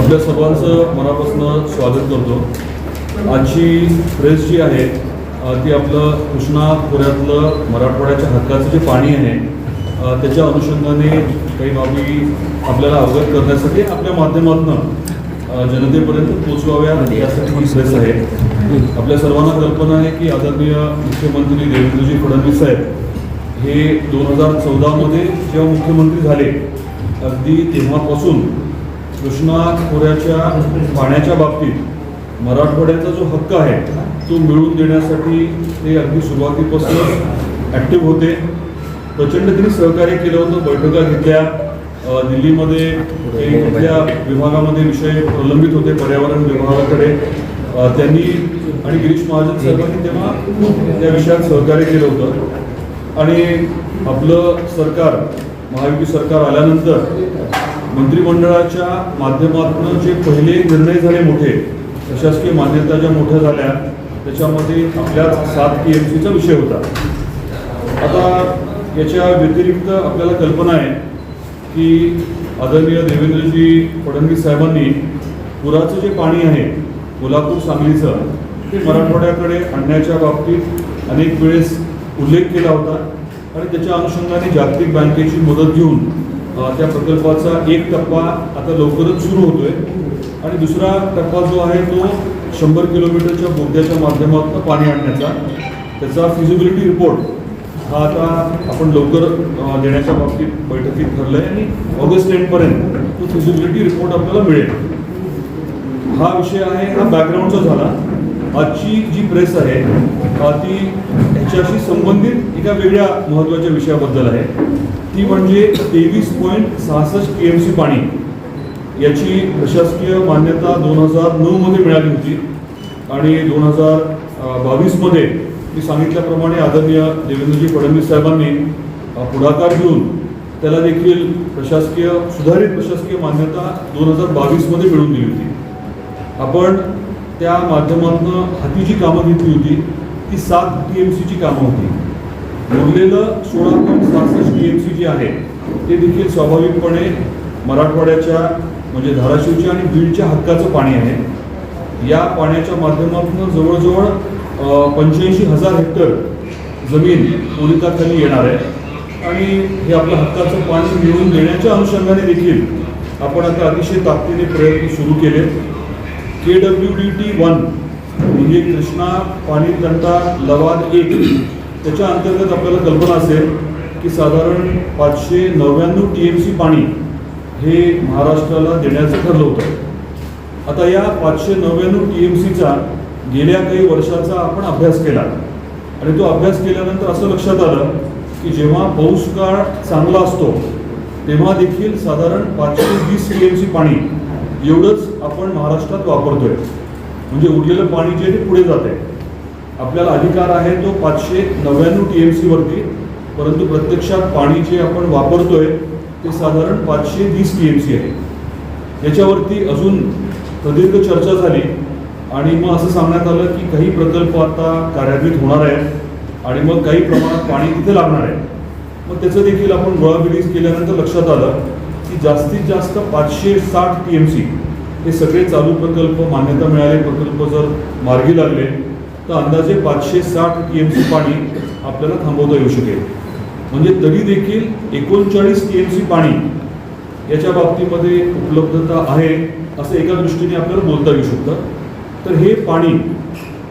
आपल्या सर्वांचं मनापासून स्वागत करतो. आजची प्रेस जी आहे ती आपलं कृष्णा खोऱ्यातलं मराठवाड्याच्या हक्काचं जे पाणी आहे त्याच्या अनुषंगाने काही बाबी आपल्याला अवगत करण्यासाठी आपल्या माध्यमातून जनतेपर्यंत पोचवाव्या यासाठी ही प्रेस आहे. आपल्या सर्वांना कल्पना आहे की आदरणीय मुख्यमंत्री देवेंद्रजी फडणवीस साहेब हे दोन हजार चौदामध्ये जेव्हा मुख्यमंत्री झाले अगदी तेव्हापासून कृष्णा खोऱ्याच्या पाण्याच्या बाबतीत मराठवाड्याचा जो हक्क आहे तो मिळवून देण्यासाठी ते अगदी सुरुवातीपासून ॲक्टिव्ह होते. प्रचंड त्यांनी सहकार्य केलं होतं बैठका घेतल्या. दिल्लीमध्ये काही कुठल्या विभागामध्ये विषय प्रलंबित होते पर्यावरण विभागाकडे. त्यांनी आणि गिरीश महाजन साहेबांनी तेव्हा त्या विषयात सहकार्य केलं होतं. आणि आपलं सरकार महायुती सरकार आल्यानंतर मंत्रिमंडळाच्या माध्यमातून जे पहिले निर्णय झाले मोठे प्रशासकीय मान्यता ज्या मोठ्या झाल्या त्याच्यामध्ये आपल्या सात पी एम सीचा विषय होता. आता याच्या व्यतिरिक्त आपल्याला कल्पना आहे की आदरणीय देवेंद्रजी फडणवीस साहेबांनी पुराचं जे पाणी आहे कोल्हापूर सांगलीचं ते मराठवाड्याकडे आणण्याच्या बाबतीत अनेक वेळेस उल्लेख केला होता आणि त्याच्या अनुषंगाने जागतिक बँकेची मदत घेऊन त्या प्रकल्पाचा एक टप्पा आता लवकरच सुरू होतोय. आणि दुसरा टप्पा जो आहे तो शंभर किलोमीटरच्या बोगद्याच्या माध्यमातून पाणी आणण्याचा. त्याचा फिजिबिलिटी रिपोर्ट हा आता आपण लवकर देण्याच्या बाबतीत बैठकीत ठरलंय आणि ऑगस्ट एंडपर्यंत तो फिजिबिलिटी रिपोर्ट आपल्याला मिळेल. हा विषय आहे हा बॅकग्राऊंडचा झाला. आजची जी प्रेस आहे ती ह्याच्याशी संबंधित एका वेगळ्या महत्त्वाच्या विषयाबद्दल आहे. ती म्हणजे तेवीस पॉईंट सहासष्ट टी एम सी पाणी. याची प्रशासकीय मान्यता दोन हजार नऊमध्ये मिळाली होती. आणि दोन हजार बावीसमध्ये मी सांगितल्याप्रमाणे आदरणीय देवेंद्रजी फडणवीस साहेबांनी पुढाकार घेऊन त्याला देखील प्रशासकीय सुधारित प्रशासकीय मान्यता दोन हजार बावीसमध्ये मिळवून दिली होती. आपण त्या माध्यमातून हाती जी कामं घेतली होती ती सात टी एम सीची कामं होती. उरलेलं सोळा पॉईंट सहासष्ट टी एम सी जी आहे ते देखील स्वाभाविकपणे मराठवाड्याच्या म्हणजे धाराशिवच्या आणि बीडच्या हक्काचं पाणी आहे. या पाण्याच्या माध्यमातून जवळजवळ पंच्याऐंशी हजार हेक्टर जमीन ओलिताखाली येणार आहे. आणि हे आपलं हक्काचं पाणी मिळवून देण्याच्या अनुषंगाने देखील आपण आता अतिशय ताकदीने प्रयत्न सुरू केले. K W D T one म्हणजे कृष्णा पाणी तंटा लवाद एक त्याच्या अंतर्गत आपल्याला कल्पना असेल की साधारण पाचशे नव्याण्णव टी एम सी पाणी हे महाराष्ट्राला देण्याचं ठरलं होतं. आता या पाचशे नव्याण्णव टी एम सीचा गेल्या काही वर्षाचा आपण अभ्यास केला. आणि तो अभ्यास केल्यानंतर असं लक्षात आलं की जेव्हा पाऊस काळ चांगला असतो तेव्हा देखील साधारण पाचशे वीस टी एम सी पाणी एवढंच आपण महाराष्ट्रात वापरतोय. म्हणजे उरलेलं पाणी जे आहे ते पुढे जाते आपल्याला अधिकार आहे तो पाचशे नव्याण्णव टी एम सीवरती परंतु प्रत्यक्षात पाणी जे आपण वापरतोय ते साधारण पाचशे वीस टी एम सी आहे. याच्यावरती अजून प्रदीर्घ चर्चा झाली आणि मग असं सांगण्यात आलं की काही प्रकल्प आता कार्यान्वित होणार आहेत आणि मग काही प्रमाणात पाणी तिथे लागणार आहे. मग त्याचं देखील आपण गोळाबेरीज केल्यानंतर लक्षात आलं की जास्तीत जास्त पाचशे साठ टी एम सी हे सगळे चालू प्रकल्प मान्यता मिळाले प्रकल्प जर मार्गी लागले तर अंदाजे पाचशे साठ टी एम सी पाणी आपल्याला थांबवता येऊ शकेल. म्हणजे तरी देखील एकोणचाळीस टी एम सी पाणी याच्या बाबतीमध्ये उपलब्धता आहे असं एका दृष्टीने आपल्याला बोलता येऊ शकतं. तर हे पाणी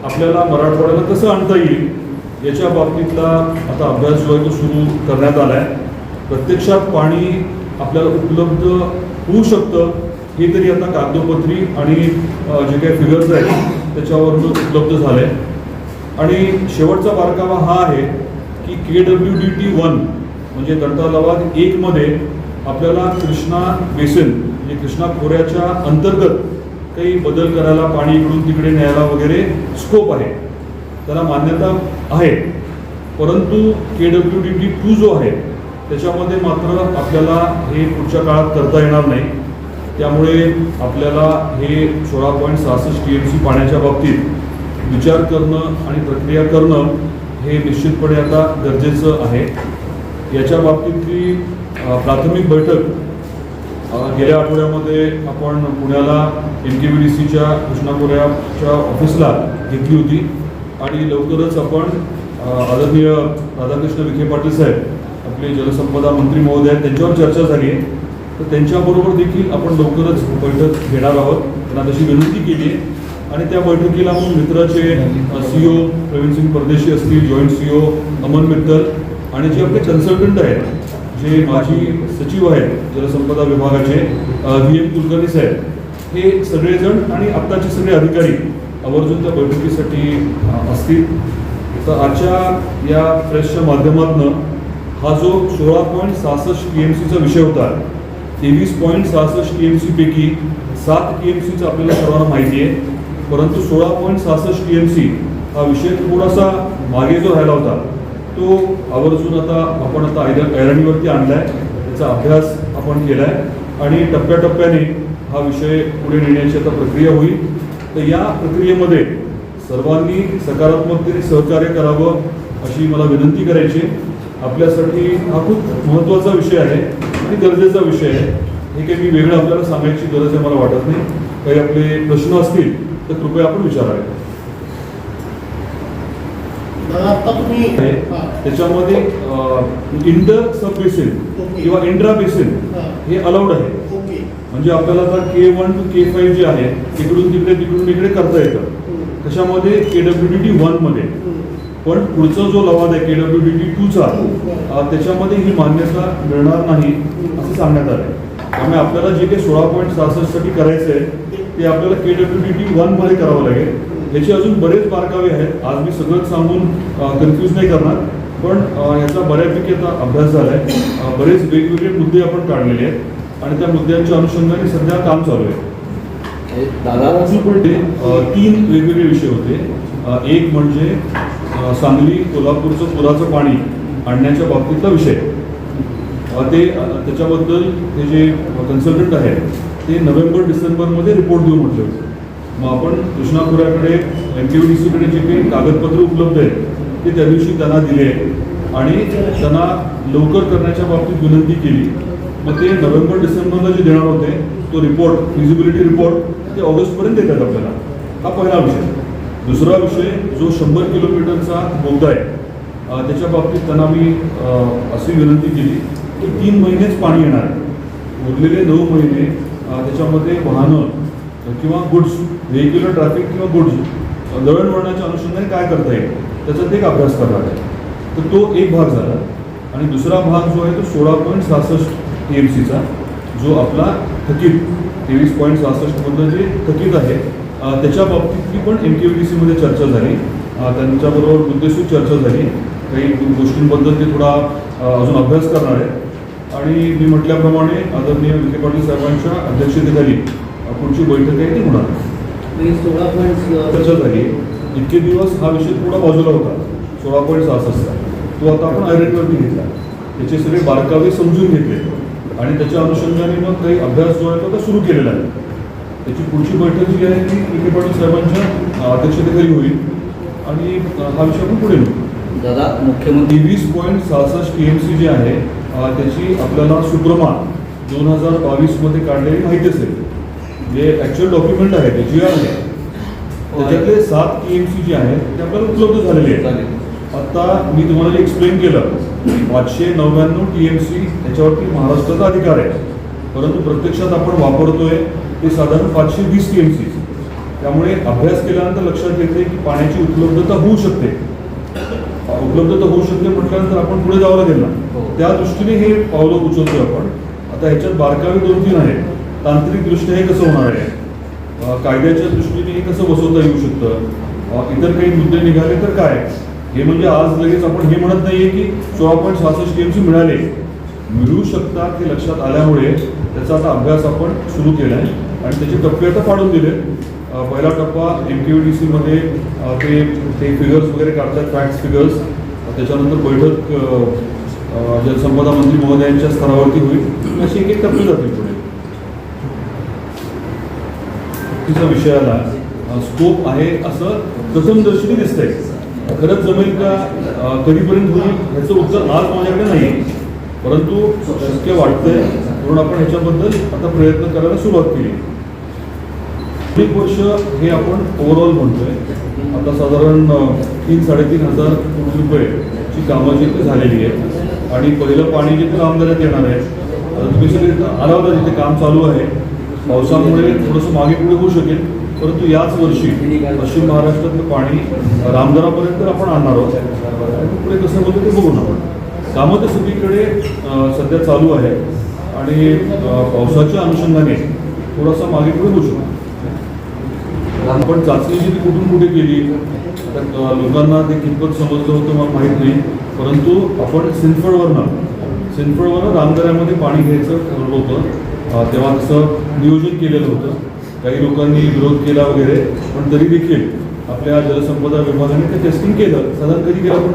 आपल्याला मराठवाड्याला कसं आणता येईल याच्या बाबतीतला आता अभ्यास जो आहे तो सुरू करण्यात आला आहे प्रत्यक्षात पाणी आपल्याला उपलब्ध होऊ शकतं हे तरी आता कागदोपत्री आणि जे काही फिगर्स आहेत त्याच्यावरून उपलब्ध झालं आहे आणि शेवटचा बारकावा हा आहे की K W D T one म्हणजे दंतालवाद एकमध्ये आपल्याला कृष्णा बेसिन म्हणजे कृष्णा खोऱ्याच्या अंतर्गत काही बदल करायला पाणी इकडून तिकडे न्यायला वगैरे स्कोप आहे. त्याला मान्यता आहे. परंतु K W D T two जो आहे त्याच्यामध्ये मात्र आपल्याला हे पुढच्या काळात करता येणार नाही. त्यामुळे आपल्याला हे सोळा पॉईंट सहासष्ट टी एम सी पाण्याच्या बाबतीत विचार करणं आणि प्रक्रिया करणं हे निश्चितपणे आता गरजेचं आहे. याच्या बाबतीतली प्राथमिक बैठक गेल्या आठवड्यामध्ये आपण पुण्याला एम के बी डी सीच्या कृष्णापुऱ्याच्या ऑफिसला घेतली होती. आणि लवकरच आपण आदरणीय राधाकृष्ण विखे पाटील साहेब आपले जलसंपदा मंत्री महोदय आहेत, त्यांच्यावर चर्चा झाली आहे. तर त्यांच्याबरोबर देखील आपण लवकरच बैठक घेणार आहोत. त्यांना तशी विनंती केली आहे. आणि त्या बैठकीला मग मित्राचे सीओ प्रवीण सिंग परदेशी असतील जॉईंट सीओ अमन मित्तल आणि जे आपले कन्सल्टंट आहेत जे माजी सचिव आहेत जलसंपदा विभागाचे व्ही. एम कुलकर्णी साहेब हे सगळेजण आणि आत्ताचे सगळे अधिकारी आवर्जून त्या बैठकीसाठी असतील. तर आजच्या या प्रेसच्या माध्यमातून हा जो सोळा पॉईंट सहासष्ट टी एम सीचा विषय होता तेवीस पॉईंट सहासष्ट टी एम सीपैकी सात टी एम सीचं आपल्याला सर्वांना माहिती आहे. परंतु सोळा पॉईंट सहासष्ट टी एम सी हा विषय थोडासा मागे जो राहिला होता तो आवर्जून आता आपण आता आयदा ऐरणीवरती आणला आहे त्याचा अभ्यास आपण केला आहे आणि टप्प्याटप्प्याने हा विषय पुढे नेण्याची आता प्रक्रिया होईल. तर या प्रक्रियेमध्ये सर्वांनी सकारात्मकतेने सहकार्य करावं अशी मला विनंती करायची. आपल्यासाठी हा खूप महत्त्वाचा विषय आहे आणि गरजेचा विषय आहे. हे काही मी वेगळं आपल्याला सांगायची गरज आहे मला वाटत नाही. काही आपले प्रश्न असतील तर कृपया आपण विचारावे. त्याच्यामध्ये इंटर सब बेसिन किंवा इंट्रा बेसिन हा. अलाउड आहे. म्हणजे आपल्याला आता K one two K five जे आहे तिकडून तिकडे तिकडून इकडे करता येतं. कशामध्ये? के डब्ल्यू डी टी वनमध्ये. पण पुढचा जो लवाद आहे के डब्ल्यू डी टी टूचा त्याच्यामध्ये ही मान्यता मिळणार नाही असं सांगण्यात आलं आहे त्यामुळे आपल्याला जे काही सोळा पॉईंट सहासष्टसाठी करायचं आहे ते आपल्याला के डब्ल्यू डी टी वनमध्ये करावं लागेल. याचे अजून बरेच बारकावे आहेत. आज मी सगळंच सांगून कन्फ्यूज नाही करणार. पण याचा बऱ्यापैकी आता अभ्यास झाला आहे बरेच वेगवेगळे मुद्दे आपण काढलेले आहेत. आणि त्या मुद्द्यांच्या अनुषंगाने सध्या काम चालू आहे. दादा ते अ, तीन वेगवेगळे विषय होते. एक म्हणजे सांगली कोल्हापूरचं पुराचं पाणी आणण्याच्या बाबतीतला विषय. ते त्याच्याबद्दल ते जे कन्सल्टंट आहेत ते नोव्हेंबर डिसेंबरमध्ये रिपोर्ट देऊ म्हटले होते. मग आपण कृष्णा खोऱ्याकडे एम के डी सीकडे जे काही कागदपत्र उपलब्ध आहेत ते त्या दिवशी त्यांना दिले आणि त्यांना लवकर करण्याच्या बाबतीत विनंती केली. मग ते नोव्हेंबर डिसेंबरला जे देणार होते तो रिपोर्ट फिजिबिलिटी रिपोर्ट ते ऑगस्टपर्यंत देतात आपल्याला. हा पहिला विषय. दुसरा विषय जो शंभर किलोमीटरचा बोगदा आहे त्याच्या बाबतीत त्यांना मी अशी विनंती केली की तीन महिनेच पाणी येणार उरलेले नऊ महिने त्याच्यामध्ये वाहनं किंवा गुड्स व्हेक्युलर ट्रॅफिक किंवा गुड्स दळणवळणाच्या अनुषंगाने काय करता येईल त्याचा ते एक अभ्यास करणार आहे तर तो एक भाग झाला. आणि दुसरा भाग जो आहे तो सोळा पॉईंट सहासष्ट एम सीचा जो आपला थकीत तेवीस पॉईंट सहासष्टमधलं जे थकीत आहे त्याच्या बाबतीतली पण एम के डी सीमध्ये चर्चा झाली. त्यांच्याबरोबर मुद्देसूद चर्चा झाली. काही गोष्टींबद्दल ते थोडा अजून अभ्यास करणार आहे आणि मी म्हटल्याप्रमाणे आदरणीय विखे पाटील साहेबांच्या अध्यक्षतेखाली पुढची बैठक आहे ती होणार. आहे. सोळा पॉईंट चर्चा झाली इतके दिवस हा विषय थोडा बाजूला होता. सोळा पॉईंट सहासष्टचा तो आता आपण आयरेटवरती घेतला. त्याचे सगळे बारकावे समजून घेतले. आणि त्याच्या अनुषंगाने मग काही अभ्यास जो आहे तो सुरू केलेला आहे. त्याची पुढची बैठक जी आहे ती विखे पाटील साहेबांच्या अध्यक्षतेखाली होईल. आणि हा विषय आपण पुढे नेऊ. दादा मुख्यमंत्री तेवीस पॉईंट सहासष्ट टी एम सी जी आहे त्याची आपल्याला सुप्रमा दोन हजार बावीसमध्ये काढलेली माहिती असेल जे ॲक्च्युअल डॉक्युमेंट आहे ते जी आर आहे. त्याच्यातले सात टी एम सी जे आहेत ते आपल्याला उपलब्ध झालेले आहेत. चालेल. आता मी तुम्हाला जे एक्सप्लेन केलं. पाचशे नव्याण्णव टी एम सी याच्यावरती महाराष्ट्राचा अधिकार आहे. परंतु प्रत्यक्षात आपण वापरतोय ते साधारण पाचशे वीस टी एम सी त्यामुळे अभ्यास केल्यानंतर लक्षात येते की पाण्याची उपलब्धता होऊ शकते. उपलब्धता होऊ शकते म्हटल्यानंतर आपण पुढे जावं लागेल हो. ना त्या दृष्टीने हे पावलं उचलतोय आपण. आता ह्याच्यात बारकावे दोन तीन आहेत. तांत्रिकदृष्ट्या हे कसं होणार आहे? कायद्याच्या दृष्टीने हे कसं बसवता येऊ शकतं? इतर काही मुद्दे निघाले तर काय? हे म्हणजे आज लगेच आपण हे म्हणत नाहीये की सोळा पॉईंट सहासष्ट टी एम सी मिळाले. मिळू शकतात हे लक्षात आल्यामुळे त्याचा आता अभ्यास आपण सुरू केला आहे आणि त्याचे टप्पे आता पाडून दिले पहिला टप्पा एम के डी सीमध्ये ते ते फिगर्स वगैरे काढतात फॅक्ट्स फिगर्स त्याच्यानंतर बैठक जलसंपदा मंत्री महोदयांच्या स्तरावरती होईल. अशी एक एक टप्पे जातील पुढे. तिचा विषयाला स्कोप आहे असं प्रथमदर्शनी दिसतंय. खरंच जमेल का कधीपर्यंत होईल ह्याचं उत्तर आज माझ्याकडे नाही. परंतु शक्य वाटतंय म्हणून आपण ह्याच्याबद्दल आता प्रयत्न करायला सुरुवात केली. एक वर्ष हे आपण ओव्हरऑल म्हणतोय. आता साधारण तीन साडेतीन हजार कोटी रुपयेची कामं जी झालेली आहेत आणि पहिलं पाणी जिथे कामगारात येणार आहे आता तुम्ही सगळे आला होता जिथे काम चालू आहे. पावसामुळे थोडंसं मागे पुढे होऊ शकेल परंतु याच वर्षी पश्चिम महाराष्ट्रातलं पाणी रामदरापर्यंत आपण आणणार आहोत. पुढे कसं होतं ते बघून आपण. कामं तर सगळीकडे सध्या चालू आहे आणि पावसाच्या अनुषंगाने थोडासा मागे पुढे होऊ शकतो. आपण चाचणी जी ती कुठून कुठे केली? अ, लोकांना ते कितपत समजलं होतं मला माहीत नाही. परंतु आपण सिंदफळवरनं सिंदफळवरनं रामदऱ्यामध्ये पाणी घ्यायचं ठरवलं होतं. तेव्हा तसं नियोजन केलेलं होतं. काही लोकांनी विरोध केला वगैरे पण तरी देखील आपल्या जलसंपदा विभागाने ते टेस्टिंग केलं. साधारण कधी केलं आपण?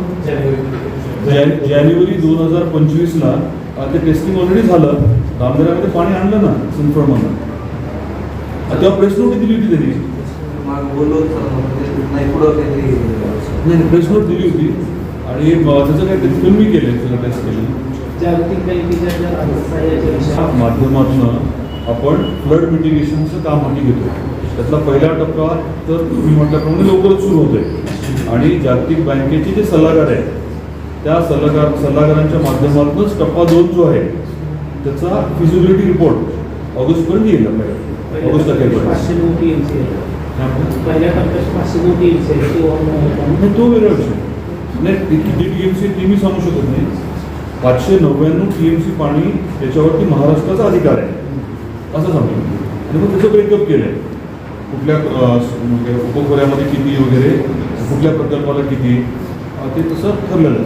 जॅन- जानेवारी दोन हजार पंचवीसला ते टेस्टिंग ऑलरेडी झालं. रामदऱ्यामध्ये पाणी आणलं ना सिंदफळमधनं तेव्हा प्रेस नोट दिली होती त्यांनी? मग नाही पुढं काहीतरी नाही प्रेस नोट दिली होती. आणि त्याचं काय ते फिल्मी केलं सगळं टेस्ट केलं जागतिक बँकेच्या माध्यमातून आपण फ्लड मिटिगेशनचं काम हाती घेतो त्यातला पहिला टप्पा तर तुम्ही म्हटल्याप्रमाणे लवकरच सुरू होतोय. आणि जागतिक बँकेचे जे सल्लागार आहेत त्या सल्लागार सल्लागारांच्या माध्यमातूनच टप्पा दोन जो आहे त्याचा फिजिबिलिटी रिपोर्ट ऑगस्टपर्यंत येईल आपल्याला. ऑगस्ट अखेरपर्यंत तो नाही तो वेगळा विषय. नाही ते किती टी एम सी ते मी सांगू शकत नाही. पाचशे नव्याण्णव टी एम सी पाणी त्याच्यावरती महाराष्ट्राचा अधिकार आहे. असं सांगतो आणि मग त्याचं ब्रेकअप केलं आहे कुठल्या म्हणजे उपखोऱ्यामध्ये किती वगैरे कुठल्या प्रकल्पाला किती ते तसं ठरलेलं आहे.